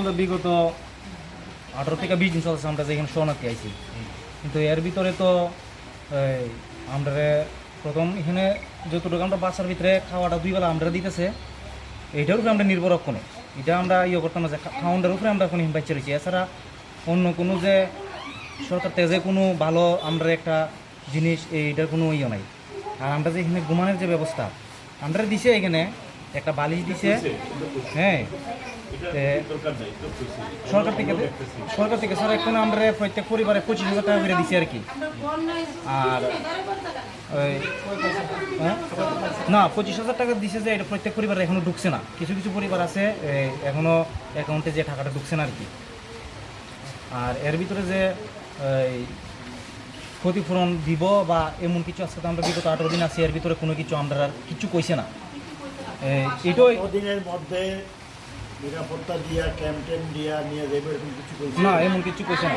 আমরা বিগত আঠারো থেকে বিশ দিন চলছে আমরা যেখানে শরণার্থী আইছি। কিন্তু এর ভিতরে তো আমরা প্রথম এখানে যতটুকু আমরা বাসার ভিতরে খাওয়াটা দুই বেলা আমরা দিতেছে এইটার উপরে আমরা নির্ভর কোনো এটা আমরা ইয়ে করতাম না যে খাওয়ানোর উপরে আমরা এখন বাচ্চা রয়েছি এছাড়া অন্য কোনো যে সরকার থেকে যে কোনো ভালো আমরা একটা জিনিস, এইটার কোনো ইয়ে নাই। আর আমরা যে এখানে ঘুমানোর যে ব্যবস্থা আমরা দিছে এখানে একটা বালিশ দিছে। হ্যাঁ। সরকার থেকে সরকার থেকে স্যার, এখন আমরা প্রত্যেক পরিবারে পঁচিশ হাজার টাকা করে দিছি আর কি। আর হ্যাঁ? না, পঁচিশ হাজার টাকা দিছে যে এটা প্রত্যেক পরিবারে এখনও ঢুকছে না। কিছু কিছু পরিবার আছে এখনও অ্যাকাউন্টে যে টাকাটা ঢুকছে না আর কি। আর এর ভিতরে যে ক্ষতিপূরণ দিব বা এমন কিছু আজকে তো আমরা বিগত আঠারো দিন আছি, এর ভিতরে কোনো কিছু আমরা আর কিছু কইছে না। দিনের মধ্যে নিরাপত্তা দিয়া দিয়া নিয়ে যাবে এরকম কিছু কইছে? না এমন কিছু কইছে না।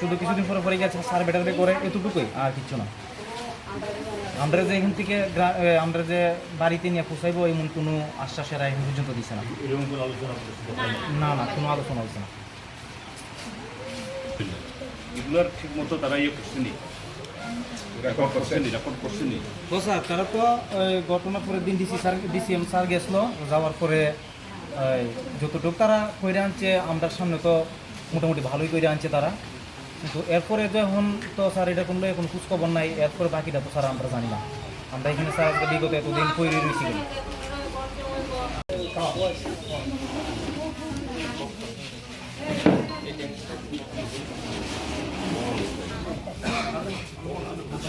শুধু কিছুদিন পরে পরে গেছে সার বেটারে করে এতটুকুই আর কিছু না। আমরা যে এখান থেকে আমরা যে বাড়িতে নিয়ে পোষাইবো এমন কোনো আশ্বাসের এখন পর্যন্ত দিছে না। এরকম কোনো আলোচনা না? না কোনো আলোচনা হচ্ছে না। এগুলোর ঠিক মতো তারা ইয়ে করছেনি তো স্যার তারা তো ঘটনা পরের দিন ডিসি স্যার ডিসিএম স্যার গেছিল, যাওয়ার পরে যতটুকু তারা কইরে আনছে আমরা সামনে তো মোটামুটি ভালোই কইরে আনছে তারা। কিন্তু এরপরে যখন তো স্যার এটা কোনো কোনো খোঁজখবর নাই, এরপরে বাকিটা তো স্যার আমরা জানি না। আমরা এখানে স্যার বিগত এতদিন কইরে রয়েছি আমরা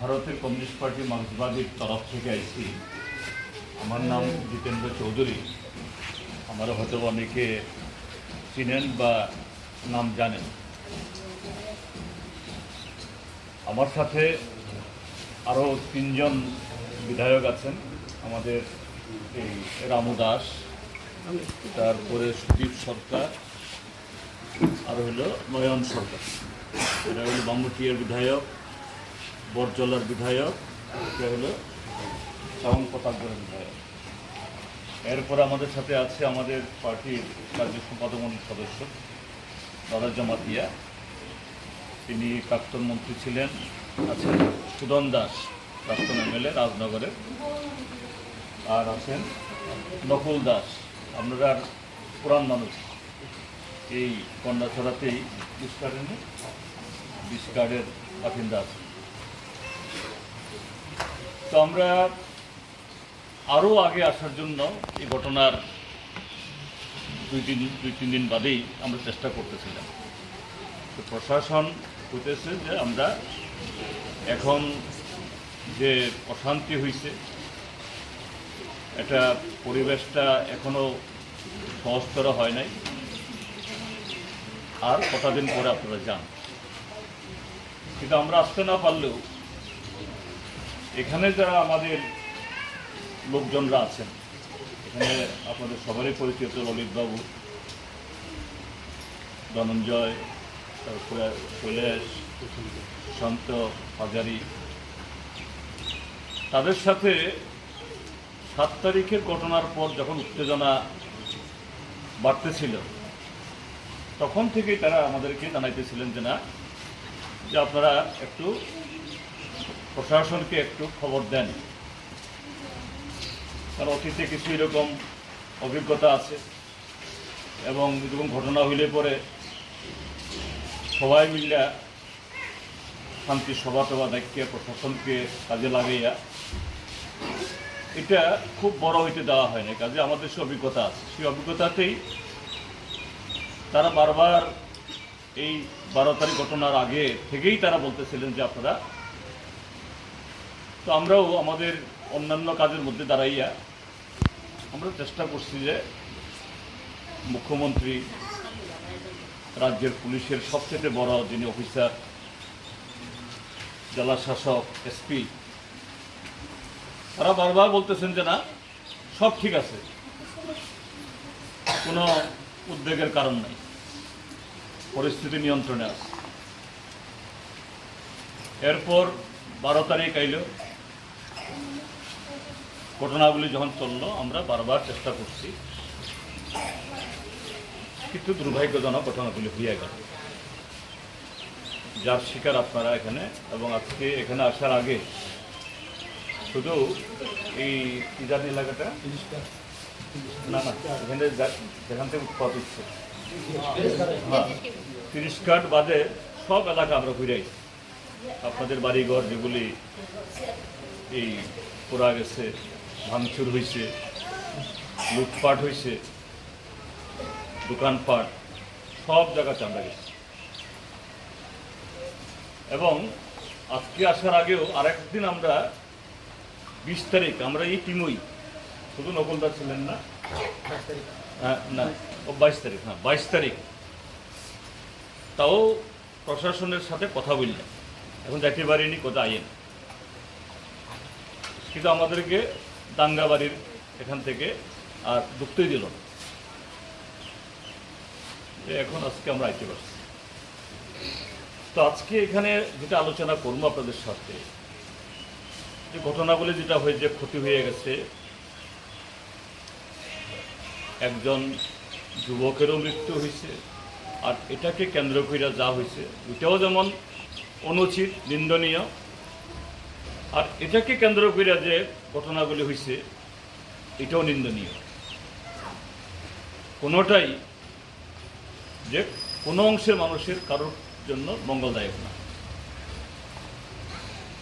ভারতের কমিউনিস্ট পার্টি মার্ক্সবাদীর তরফ থেকে আইছি। আমার নাম জিতেন্দ্র চৌধুরী। আমার হয়তো অনেকে চিনেন বা নাম জানেন। আমার সাথে আরও তিনজন বিধায়ক আছেন। আমাদের এই রামু দাস, তারপরে সুদীপ সরকার, আর হলো নয়ন সরকার। এটা হলো বামুটিয়ার বিধায়ক বরজলার বিধায়ক এটা হলো শ্রাবণ প্রতাপগড়ের বিধায়ক। এরপরে আমাদের সাথে আছে আমাদের পার্টির কার্য সম্পাদক সদস্য, দাদা জামাতিয়া। তিনি প্রাক্তন মন্ত্রী ছিলেন, আছেন সুদন দাস, প্রাক্তন এমএলএ রাজনগরের আর আছেন নকুল দাস আপনারা পুরান মানুষ। এই কন্যাছড়াতেই বিস্কার্ডের বিস্কার্ডের বাসিন্দা আছে তো আমরা আরও আগে আসার জন্য এই ঘটনার দুই তিন দুই তিন দিন বাদেই আমরা চেষ্টা করতেছিলাম। তো প্রশাসন হইতেছে যে আমরা এখন যে অশান্তি হয়েছে এটা পরিবেশটা এখনও সহজতর হয় নাই। আর কটা দিন পরে আপনারা যান? কিন্তু আমরা আসতে না পারলেও এখানে যারা আমাদের লোকজনরা আছেন, এখানে আপনাদের সবারই পরিচিত ললিতবাবু, ধনঞ্জয় কৈলাস শান্ত হাজারি তাদের সাথে সাত তারিখের ঘটনার পর যখন উত্তেজনা বাড়তেছিল, তখন থেকেই তারা আমাদেরকে জানাইতেছিলেন যে না, যে আপনারা একটু প্রশাসনকে একটু খবর দেন। কারণ অতীতে কিছু এরকম অভিজ্ঞতা আছে এবং এরকম ঘটনা হইলে পরে সবাই মিল্লা শান্তি সভা টভা দেখিয়ে প্রশাসনকে কাজে লাগাইয়া এটা খুব বড় হইতে দেওয়া হয় না কাজে আমাদের সে অভিজ্ঞতা আছে। সেই অভিজ্ঞতাতেই তারা বারবার এই বারো তারিখ ঘটনার আগে থেকেই তারা বলতেছিলেন যে আপনারা তো আমরাও আমাদের অন্যান্য কাজের মধ্যে দাঁড়াইয়া আমরা চেষ্টা করছি যে মুখ্যমন্ত্রী রাজ্যের পুলিশের সবচেয়ে বড় যিনি অফিসার, জেলা শাসক, এসপি, তারা বারবার বলতেছেন যে না, সব ঠিক আছে। কোনো উদ্বেগের কারণ নাই। পরিস্থিতি নিয়ন্ত্রণে আছে। এরপর বারো তারিখ আইল। ঘটনাগুলি যখন চলল, আমরা বারবার চেষ্টা করছি। কিন্তু দুর্ভাগ্যজনক ঘটনাগুলি হয়ে গেল। যার শিকার আপনারা এখানে এবং আজকে এখানে আসার আগে শুধু এই কি জানি এলাকাটা? না না, এখানে যেখান থেকে উৎপাদ হচ্ছে। হ্যাঁ তিরিশ কাঠ বাদে সব এলাকা আমরা ঘুরে আপনাদের বাড়িঘর যেগুলি এই পোড়া গেছে, ভাঙচুর হয়েছে লুটপাট হয়েছে দোকানপাট সব জায়গাতে আমরা গেছি। এবং আজকে আসার আগেও আরেকদিন আমরা বিশ তারিখ আমরা এই টিমই শুধু নকুলদা ছিলেন না? হ্যাঁ, না বাইশ তারিখ হ্যাঁ বাইশ তারিখ। তাও প্রশাসনের সাথে কথা বললাম এখন যাইতে পারিনি কোথা আইন কিন্তু আমাদেরকে দাঙ্গাবাড়ির এখান থেকে আর ঢুকতেই দিল না। এখন আজকে আমরা আইতে পারছি। তো আজকে এখানে যেটা আলোচনা করব আপনাদের সাথে, যে ঘটনাগুলি যেটা হয়েছে, ক্ষতি হয়ে গেছে। একজন যুবকেরও মৃত্যু হয়েছে, আর এটাকে কেন্দ্র করে যা হয়েছে ওইটাও যেমন অনুচিত, নিন্দনীয়। আর এটাকে কেন্দ্র করে যে ঘটনাগুলি হয়েছে, এটাও নিন্দনীয়। কোনোটাই যে কোনো অংশের মানুষের কারোর জন্য মঙ্গলদায়ক না।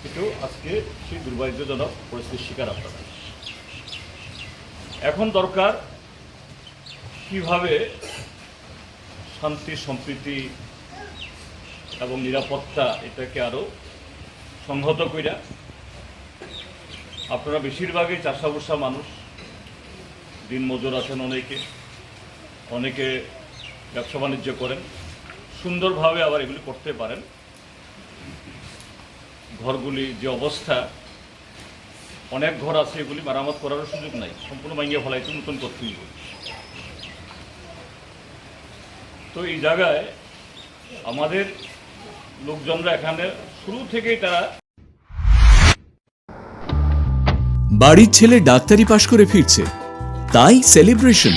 কিন্তু আজকে সেই দুর্ভাগ্যজনক পরিস্থিতির শিকার আপনারা এখন দরকার কীভাবে শান্তি, সম্প্রীতি এবং নিরাপত্তা এটাকে আরও সংহত কইরা আপনারা বেশিরভাগই চাষাবসা মানুষ, দিনমজুর আছেন অনেকে অনেকে ব্যবসা বাণিজ্য করেন, সুন্দরভাবে আবার এগুলি করতে পারেন ঘরগুলি যে অবস্থা, অনেক ঘর আছে এগুলি মেরামত করারও সুযোগ নাই, সম্পূর্ণ ভাঙিয়ে ফেলাইতে নতুন করতেই। তো এই জায়গায় আমাদের লোকজনরা এখানে শুরু থেকেই তারা বাড়ির ছেলে ডাক্তারি পাশ করে ফিরছে, তাই সেলিব্রেশন